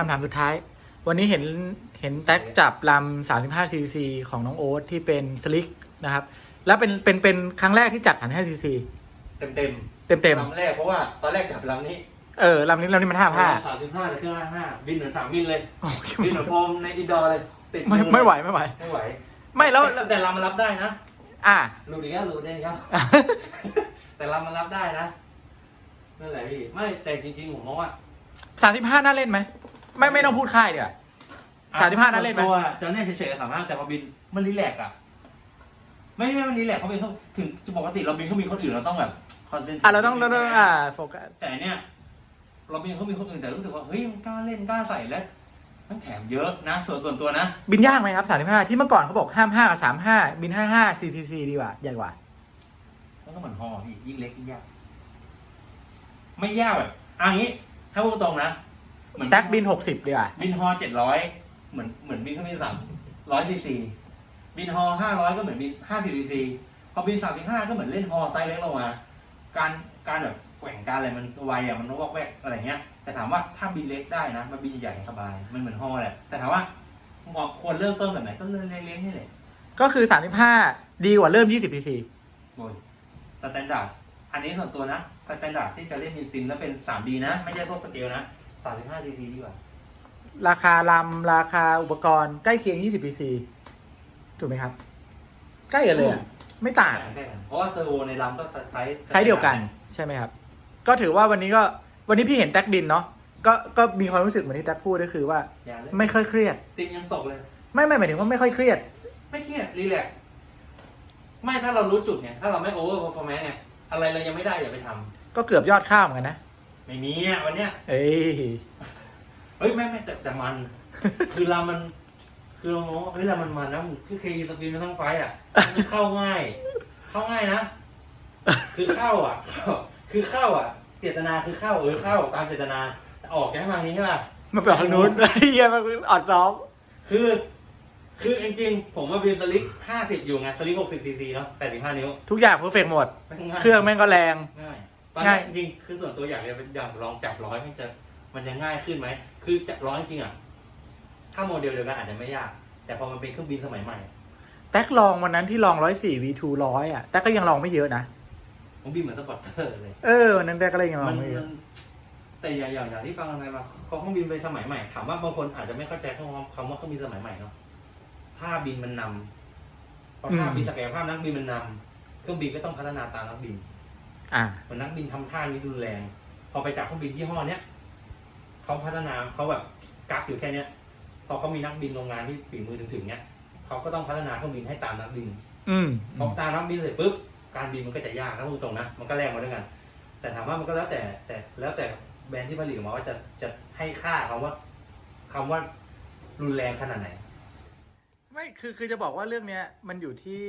คำถามสุดท้าย วันนี้เห็นเห็นแท็กจับลำ35 cc ของน้องโอ๊ตที่เป็นสลิกนะครับ แล้วเป็นเป็นเป็นครั้งแรกที่จับ35 cc เต็มเต็มเต็มเต็มลำแรกเพราะว่าตอนแรกจับลำนี้ๆเออลำนี้ลำนี้มันห้าผ้าสามสิบห้าแต่เครื่องห้าห้าบินเหมือนสามบินเลยบินเหมือนโฟมในอินดอร์เลยติดไม่อเลยไม่ไหวไม่ไหวไม่ไหว ไม่แล้วต่แต่ลำมันรับได้นะอ่าหลุดอีกแล้วหลุดได้อีกแล้วแต่ลำมันรับได้นะนั่นแหละพี่ไม่แต่จริงๆผมมองว่าสามสิบห้าน่าเล่นไหม ไม่ไม่ต้องพูดค่ายเดี๋ยวาสามสิบห้าน่าเล่นไหมตัวจะแน่เฉยๆสามารถแต่พอบินมันรีแลกซ์อะไม่ไม่มันรีแลกซ์เขาบินเขาถึงปกติเราบินเขามีคนอื่นเราต้องแบบคอนเซนอะเราต้องเราต้องอ่าโฟกัสแต่เนี่ย เราบินเขามีคนอื่นแต่รู้สึกว่าเฮ้ยมันกล้าเล่นกล้าใส่และมันแถมเยอะนะ ส่วนส่วนตัวนะ บินยากไหมครับสามสิบห้าที่เมื่อก่อนเขาบอกห้ามห้ากับสามห้าบินห้าห้า CCC ดีกว่าใหญ่กว่ามันก็เหมือนฮอพี่ยิ่งเล็กยิ่งยาก ไม่ยากแบบเอันนี้ถ้าพูดตรงนะ เหมือนแท็กบินหกสิบดีกว่าบินฮอเจ็ดร้อยเหมือนเหมือนบินเครื่องบินสามร้อยซีซีบินฮอห้าร้อยก็เหมือนบินห้าสิบซีซีพอบินสามสิบห้าก็เหมือนเล่นฮอไซส์เล็กลงมา การการแบบแกว่งการอะไรมันไวอะมันวอกแวกอะไรเงี้ย แต่ถามว่าถ้าบินเล็กได้นะมันบินใหญ่สบายมันเหมือนฮอแหละแต่ถามว่าเหมาะควรเริ่มต้นแบบไหนก็เริ่มเล็กๆนี่แหละก็คือสามสิบห้าดีกว่าเริ่มยี่สิบ cc โดยสแตนดาร์ดอันนี้ส่วนตัวนะสแตนดาร์ดที่จะเล่นมินซินแล้วเป็น 3D นะ ไม่ใช่พวกสเกลนะ 35 cc ดีกว่า ราคาลำราคาอุปกรณ์ใกล้เคียง 20 cc ถูกไหมครับ ใกล้กันเลยอะไม่ต่างใกล้กันเพราะว่าเซอร์โวในลำก็ไซส์ไซส์เดียวกันใช่ไหมครับ ก็ถือว่าวันนี้ก็วันนี้พี่เห็นแท็กบินเนาะก็ก็มีความรู้สึกเหมือนที่แท็กพูดก็คือว่า อย่าเลยไม่ค่อยเครียด ซินยังตกเลย ไม่ไม่หมายถึงว่าไม่ค่อยเครียด ไม่เครียดรีแลกซ์ไม่ถ้าเรารู้จุดเนี่ย ถ้าเราไม่โอเวอร์เพอร์ฟอร์แมนซ์เนี่ย อะไรเรายังไม่ได้อย่าไปทำก็เกือบยอดข้าวเหมือนกันนะ ไม่มีอะวันเนี้ยเอ้ย เฮ้ยไม่ไม่แต่แต่มัน คือลำมัน คือเรามองว่าเฮ้ยลำมันมันนะคือเคยสปีนมันทั้งไฟอะมันเข้าง่าย เข้าง่ายนะ คือเข้าอะเข้าคือเข้าอะ เจตนาคือเข้าเออเข้าตามเจตนาแต่ออกจากทางนี้ใช่ป่ะมันเป็นทางนู้นเฮียมันออดซ้อม คือ คือจริงๆผมมาบินสลิกห้าสิบอยู่ไงสลิกหกสิบซีซีเนาะแปดสิบห้านิ้ว ทุกอย่างเพอร์เฟกหมดแม่งง่ายเครื่องแม่งก็แรง ง่ายต อนง่านี้ยจริงๆคือส่วนตัวอยากจะอยากลองจับร้อยมันจะมันจะง่ายขึ้นไหมคือจับร้อยจริงๆอะถ้าโมเดลเดียวกันอาจจะไม่ยาก แต่พอมันเป็นเครื่องบินสมัยใหม่แท็กลองวันนั้นที่ลองร้อยสี่ V2 ร้อยอะแท็กก็ยังลองไม่เยอะนะผมบินเหมือนสปอร์ตเตอร์เลย เออวันนั้นแท็กก็เลยยังลมัอนงไม่เยมัอะนแต่อย่างอย่างอย่างที่ฟังอะไรมาเขาเครื่องบินไปสมัยใหม่ถามว่าบางคนอาจจะไม่เข้าใจคำว่าคำว่าเครื่องบินสมัยใหม่เนาะท่าบินมันนำพอท่าบินศักยภาพนักบินมันนำเครื่องบินก็ต้องพัฒนาตามนักบิน อ่าเหมือนนักบินทำท่านี้รุนแรง พอไปจากเครื่องบินยี่ห้อเนี้ยเขาพัฒนาเขาแบบกักอยู่แค่เนี้ย พอเขามีนักบินโรงงานที่ฝีมือถึงๆเนี้ยเขาก็ต้องพัฒนาเครื่องบินให้ตามนักบิน อืมพอตามนักบินเสร็จปุ๊บการบินมันก็จะยากถ้าพูดตรงนะมันก็แลกมาด้วยกัน แต่ถามว่ามันก็แล้วแต่แต่แล้วแต่แบรนด์ที่ผลิตออกมาว่าจะจะให้ค่าคำว่าคำว่ารุนแรงขนาดไหน ไม่คือคือจะบอกว่าเรื่องเนี้ยมันอยู่ที่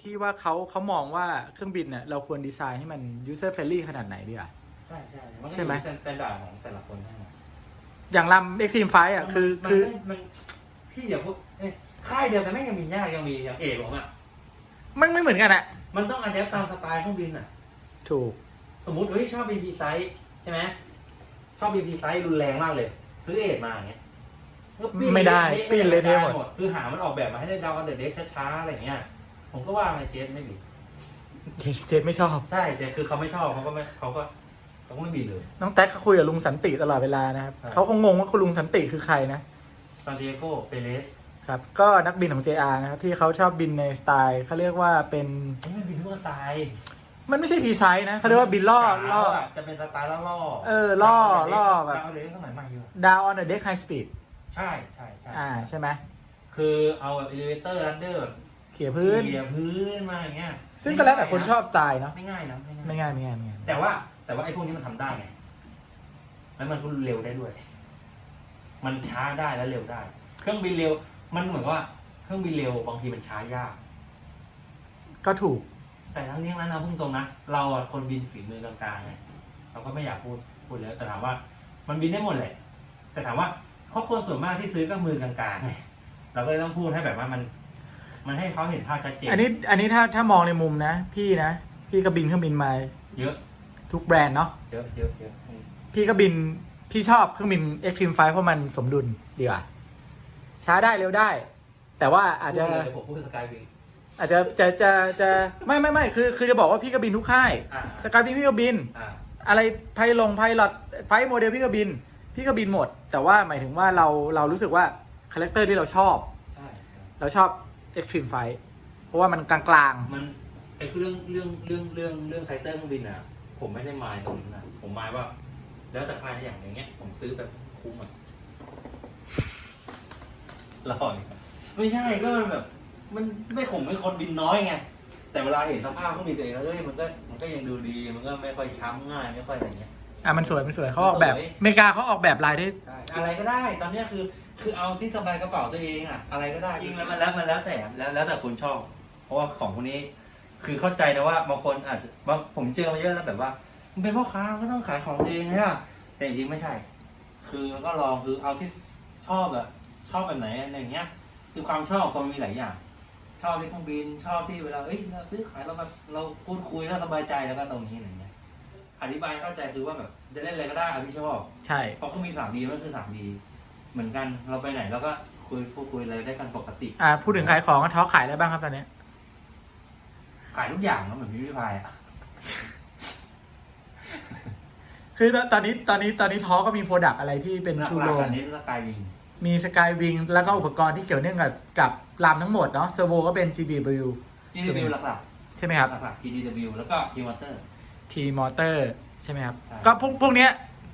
ที่ว่าเขาเขามองว่าเครื่องบินเน่ะเราควรดีไซน์ให้มัน user friendly ขนาดไหนดีอะ ใช่ใช่มันก็ใช่ไหมสแตนดาร์ดของแต่ละคนใช่ไหมอย่างลำ extreme fight อะคือมันคือ มันมันพี่อย่าพูดเอ้ยค่ายเดียวแต่ไม่งยังมียากยังมีอย่างเอกผมอะมันไม่เหมือนกันอะ มันต้องอัดแอปตามสไตล์เครื่องบินอะ ถูก สมมติเฮ้ยชอบ BP ไซส์ใช่ไหมชอบ BP ไซส์รุนแรงมากเลย ซื้อเอทมาอย่างเงี้ย ก็ปิ้นไม่ได้ละปิ้นเละเทะหมด คือหามันออกแบบมาให้ได้ดาวน์เดอะเด็กช้าๆอะไรเงี้ย ผมก็ว่าไงเจสไม่บิดเจเจดไม่ชอบ ใช่เจสคือเขาไม่ชอบเขาก็ไม่เขาก็เขาก็ไม่บิดเลย น้องแท็กเขาคุยกับลุงสันติตลอดเวลานะครับครับ เขาคงงงว่าคุณลุงสันติคือใครนะซานดิเอโกเปเรสครับก็นักบินของ JR นะครับที่เขาชอบบินในสไตล์เขาเรียกว่าเป็นไม่บินทั่วตายมันไม่ใช่พีไซส์นะเขาเรียกว่าบินล่อล่อ จะเป็นสไตล์ล่อล่อเออล่อล่อแบบ ดาวน์เดอะเด็กสมัยใหม่อยู่ down on the deck high speed ใช่ใช่ใช่อ่าใช่ไหมคือเอาแบบ elevator ladder แบบเขี่ยพื้น เขี่ยพื้นมาอย่างเงี้ยซึ่งก็แล้วแต่คนชอบสไตล์เนาะไม่ง่ายนะไม่ง่ายไม่ง่ายไม่ง่ายไม่ง่ายแต่ว่าแต่ว่าไอ้พวกนี้มันทำได้ไงแล้วมันก็เร็วได้ด้วย มันช้าได้แล้วเร็วได้ เครื่องบินเร็ว มันเหมือนกับว่า เครื่องบินเร็วบางทีมันช้ายาก ก็ถูก แต่ทั้งนี้ทั้งนั้นนะพุ่งตรงนะเราอะคนบินฝีมือกลางๆไงเราก็ไม่อยากพูดพูดเยอะแต่ถามว่า มันบินได้หมดแหละแต่ถามว่า เขาคนส่วนมากที่ซื้อก็มือกลางๆไงเราก็เลยต้องพูดให้แบบว่ามัน มันให้เขาเห็นภาพชัดเจนอันนี้อันนี้ถ้าถ้ามองในมุมนะ พี่นะ พี่ก็บินเครื่องบินมาเยอะทุกแบรนด์เนาะเยอะเยอะเยอะอืมพี่ก็บินพี่ชอบเครื่องบิน Extreme Flight เพราะมันสมดุลดีกว่าช้าได้เร็วได้ แต่ว่าอาจจะ พูดเลยเดี๋ยวผมพูดสกายวิง อาจจะจะจะจะไม่ไม่ไม่คือคือจะบอกว่าพี่ก็บินทุกค่ายอ่า สกายบินพี่ก็บิน อ่า อะไรไพลงไพลอตไฟโมเดลพี่ก็บิน พี่ก็บินหมด แต่ว่าหมายถึงว่าเราเรารู้สึกว่าคาแรคเตอร์ที่เราชอบ ใช่ใช่เราชอบ Extreme Flight เพราะว่ามันกลางมันไอ้เรื่องเรื่องเรื่องเรื่องเรื่องไทเตอร์เครื่องบินอะ ผมไม่ได้มายตรงนั้นนะผมมายว่า แล้วแต่ใครอย่างอย่างเงี้ย ผมซื้อแบบคุ้มอะหล่ออีกอะไม่ใช่ก็มันแบบ มันไม่ข่มไม่คนบินน้อยไงแต่เวลาเห็นสภาพเครื่องบินตัวเองแล้วเอ้ยมันก็มันก็ยังดูดีมันก็ไม่ค่อยช้ำง่ายไม่ค่อยอะไรเงี้ยๆ อะมันสวยมันสวยเขาออกแบบสวย อเมริกาเขาออกแบบลายได้ ใช่อะไรก็ได้ตอนเนี้ยคือคือเอาที่สบายกระเป๋าตัวเองอะอะไรก็ได้จริงแล้วมันแล้วมันแล้วแต่แล้วแล้วแต่คนชอบ เพราะว่าของพวกนี้คือเข้าใจนะว่าบางคนอาจจะบางผมเจอมาเยอะแล้วแบบว่ามันเป็นพ่อค้ามันก็ต้องขายของตัวเองเนี่ยแต่จริงๆไม่ใช่ คือมันก็ลองคือเอาที่ชอบอะชอบแบบไหนอะไรอย่างเงี้ย คือความชอบของคนมีหลายอย่าง ชอบที่เครื่องบินชอบที่เวลาเอ้ยเราซื้อขายเราแบบเราพูดคุยแล้วสบายใจแล้วก็ตรงนี้อะไรเงี้ย อธิบายเข้าใจคือว่าแบบจะเล่นอะไรก็ได้เอาที่ชอบใช่ เพราะเขามีสามดีมันคือสามดีเหมือนกันเราไปไหนเราก็คุยพูดคุยอะไรได้กันปกติ อ่าพูดถึงขายของก็ท้อขายได้บ้างครับตอนนี้ขายทุกอย่างนะเหมือนพิพิธภัณฑ์อะคือตอนตอนนี้ตอนนี้ตอนนี้ท้อก็มีโปรดักต์อะไรที่เป็นชูหโรลักๆงอันนี้สกายวิงมีสกายวิงแล้วก็อุปกรณ์ที่เกี่ยวเนื่องกับกับลำทั้งหมดเนาะเซอร์โวก็เป็น GDW GDW หลักใช่ไหมครับๆหลักๆ GDW แล้วก็ T Motor T Motor ใช่ไหมครับ ใช่ ก็พวกพวกเนี้ย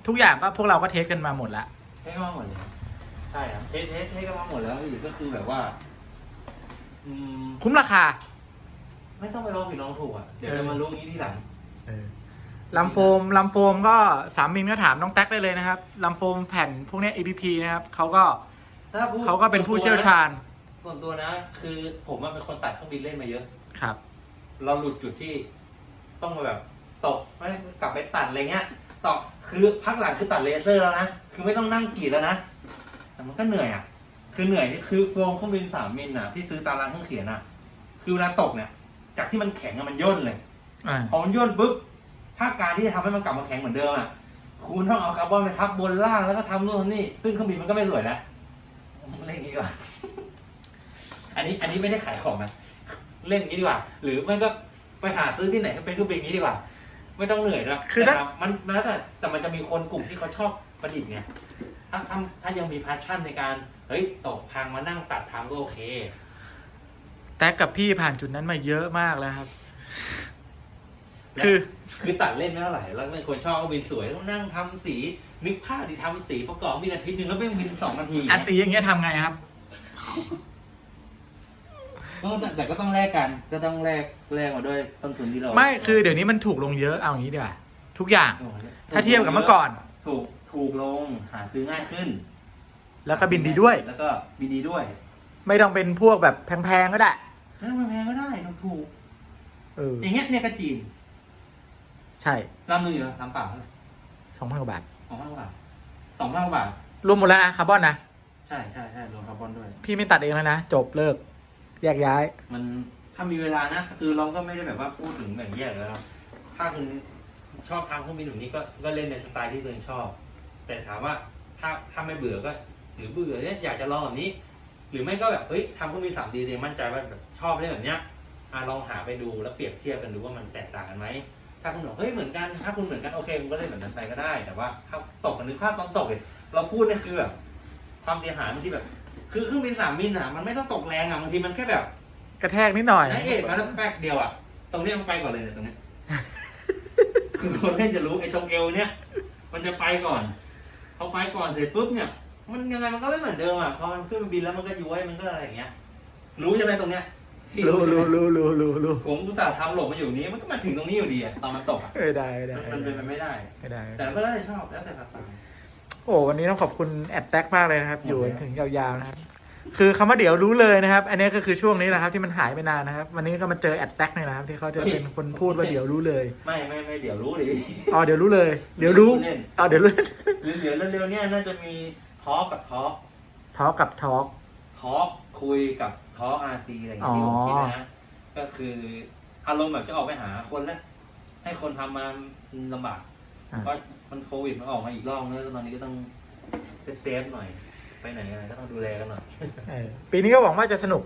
ทุกอย่างก็พวกเราก็เทสกันมาหมดละเทสก็มาหมดเลยใช่ครับเทสเทสเทสก็มาหมดแล้วอยู่ก็คือแบบว่า อืม คุ้มราคา ไม่ต้องไปลองผิดลองถูกอะ เดี๋ยวจะมารู้งี้ทีหลังลำโฟมลำโฟมก็สามมิลก็ถามน้องแท็กได้เลยนะครับลำโฟมแผ่นพวกเนี้ย APP นะครับเขาก็ถ้าพูดเขาก็เป็นผู้เชี่ยวชาญส่วนตัวนะ คือผมอะเป็นคนตัดเครื่องบินเล่นมาเยอะ ครับ เราหลุดจุดที่ต้องมาแบบ ตกไม่กลับไปตัดอะไรเงี้ยต่อคือพักหลังคือตัดเลเซอร์แล้วนะ คือไม่ต้องนั่งกรีดแล้วนะ แต่มันก็เหนื่อยอะ คือเหนื่อยนี่คือโฟมเครื่องบินสามมิลอะที่ซื้อตามร้านเครื่องเขียนอะ คือเวลาตกเนี่ย จากที่มันแข็งอะมันย่นเลยอ่าพอมันย่นปุ๊บถ้าการที่จะทำให้มันกลับมาแข็งเหมือนเดิมอะ คุณต้องเอาคาร์บอนไปทับบนล่างแล้วก็ทำนู่นทำนี่ ซึ่งเครื่องบินมันก็ไม่สวยแล้วเล่นอย่างนี้ดีกว่า อันนี้อันนี้ไม่ได้ขายของนะ เล่นอย่างนี้ดีกว่า หรือไม่ก็ไปหาซื้อที่ไหนให้เป็นเครื่องบินอย่างนี้ดีกว่า ไม่ต้องเหนื่อยด้วยคือถ้า แต่มันมันแล้วแต่แต่มันจะมีคนกลุ่มที่เขาชอบประดิษฐ์ไงถ้าถ้าถ้ายังมีพาชั่นในการเฮ้ยตกพังมานั่งตัดทำก็โอเค แท็กกับพี่ผ่านจุดนั้นมาเยอะมากแล้วครับและคือ คือตัดเล่นไม่เท่าไหร่แล้วเป็นคนชอบก็บินสวยต้องนั่งทำสีนึกภาพดิทำสีประกอบบินอาทิตย์หนึ่งแล้วไม่บินสองนาที อาสีอย่างเงี้ยทำไงครับ ก็แต่แต่ก็ต้องแลกกัน ก็ต้องแลกแลกมาด้วยต้นทุนที่เราไม่คือเดี๋ยวนี้มันถูกลงเยอะเอาอย่างนี้ดีกว่าทุกอย่าง โอ้โหถ้าเทียบกับเมื่อก่อน ถูกถูกลงหาซื้อง่ายขึ้นแล้วก็บินดีด้วย แล้วก็บินดีด้วยไม่ต้องเป็นพวกแบบแพงๆก็ได้ เออแพงๆก็ได้ถูก เออๆอย่างเงี้ยเนี่ยก็จีนใช่ลำหนึ่งอยู่ลำเปล่าสองพันกว่าบาท สองพันกว่าบาทสองพันกว่าบาทรวมหมดแล้วนะคาร์บอนนะ ใช่ใช่ใช่รวมคาร์บอนด้วย พี่ไม่ตัดเองแล้วนะ จบเลิก แยกย้าย มันถ้ามีเวลานะ คือเราก็ไม่ได้แบบว่าพูดถึงแบบแยกแล้วถ้าคุณชอบทำเครื่องบินแบบนี้ก็ก็เล่นในสไตล์ที่ตัวเองชอบ แต่ถามว่าถ้าถ้าไม่เบื่อก็ หรือเบื่อเนี่ยอยากจะลองแบบนี้ หรือไม่ก็แบบเฮ้ยทำเครื่องบินสามดีเองมั่นใจว่าแบบชอบเล่นแบบเนี้ยอะลองหาไปดูแล้วเปรียบเทียบกันดูว่ามันแตกต่างกันไหมถ้าคุณบอกเฮ้ยเหมือนกัน ถ้าคุณเหมือนกันโอเคคุณก็เล่นแบบนั้นไปก็ได้ แต่ว่าถ้าตกกันนึกภาพตอนตกเลยเราพูดเนี่ยคือแบบความเสียหายบางทีแบบ คือเครื่องบินสามมิลอะมันไม่ต้องตกแรงอะบางทีมันแค่แบบกระแทกนิดหน่อยนายเอกมาแล้วแป๊กเดียวอะตรงเนี้ยมันไปก่อนเลยเนี่ยตรงเนี้ยคือคนเล่นจะรู้ไอ้ตรงเอวเนี่ย มันจะไปก่อนพอไปก่อนเสร็จปุ๊บเนี่ย มันยังไงมันก็ไม่เหมือนเดิมอะพอมันขึ้นมาบินแล้วมันก็ย้วยมันก็อะไรอย่างเงี้ย รู้ใช่ไหมตรงเนี้ยที่รู้ใช่ไหมรู้รู้รู้รู้รู้ผมอุตส่าห์ทำหลบมาอยู่นี้มันก็มาถึงตรงนี้อยู่ดีอะตอนมันตกอะเออได้ได้มันเป็นไปไม่ได้ ไม่ได้ แต่ก็แล้วแต่ชอบแล้วแต่สไตล์ โอ้วันนี้ต้องขอบคุณแอดแท็กมากเลยนะครับหมดอยู่แล้วถึงยาวๆนะครับ คือคำว่าเดี๋ยวรู้เลยนะครับ อันนี้ก็คือช่วงนี้แหละครับที่มันหายไปนานนะครับ วันนี้ก็มาเจอแอดแท็กนี่แหละครับ ที่เขาจะเป็นคนพูดว่าเดี๋ยวรู้เลย ไม่ไม่ไม่เดี๋ยวรู้ดิอ๋อเดี๋ยวรู้เลย เดี๋ยวรู้เล่นอ๋อเดี๋ยวรู้หรือเดี๋ยวเร็วๆเนี่ยน่าจะมีทอล์กกับทอล์กทอกับทอทอล์กคุยกับทอล์กอาร์ซีอะไรอย่างเงี้ยที่ผมคิดนะก็คืออารมณ์แบบจะออกไปหาคนแล้วให้คนทำมาลำบากอ่า ก็มันโควิดมันออกมาอีกรอบนึงตอนนี้ก็ต้องเซฟเซฟๆหน่อย ไปไหนอะไรก็ต้องดูแลกันหน่อย เออปีนี้ก็หวังว่าจะสนุก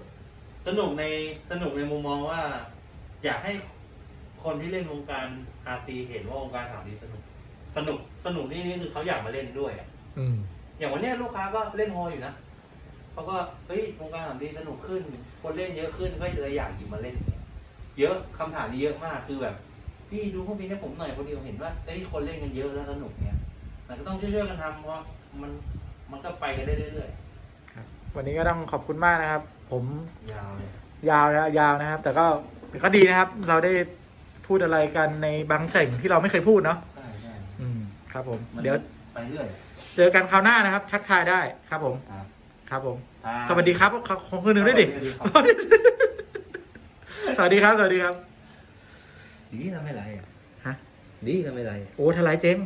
สนุกในสนุกในมุมมองว่า อยากให้คนที่เล่นวงการ RC เห็นว่าวงการ 3D สนุก สนุกสนุกนี่นี่คือเขาอยากมาเล่นด้วยอะอืม อย่างวันเนี้ยลูกค้าก็เล่นฮออยู่นะเขาก็เฮ้ยวงการ 3D สนุกขึ้น คนเล่นเยอะขึ้นก็เลยอยากหยิบมาเล่น เยอะคำถามนี้เยอะมากคือแบบ พี่ดูพวกนี้ให้ผมหน่อยพอดีผมเห็นว่าเอ้ยคนเล่นกันเยอะแล้วสนุกเนี่ยมันก็ต้องช่วยๆกันทำเพราะมันมันก็ไปกันได้เรื่อยวันนี้ก็ต้องขอบคุณมากนะครับ ผมๆยาวเลยยาวนะยาวนะครับ แต่ก็แต่ก็ดีนะครับ เราได้พูดอะไรกันในบางสิ่งที่เราไม่เคยพูดเนาะใช่ใช่อืมครับ ผม มันเดี๋ยวไปเรื่อยเจอกันคราวหน้านะครับ ทักทายได้ครับผมครับครับผมอ่าสวัสดีครับของคนหนึ่งด้วยดิ สวัสดีครับ สวัสดีครับ สวัสดีครับ ดีทำไม่ไรอะฮะ ดีทำไม่ไรโอ้ทลายเจ๊ง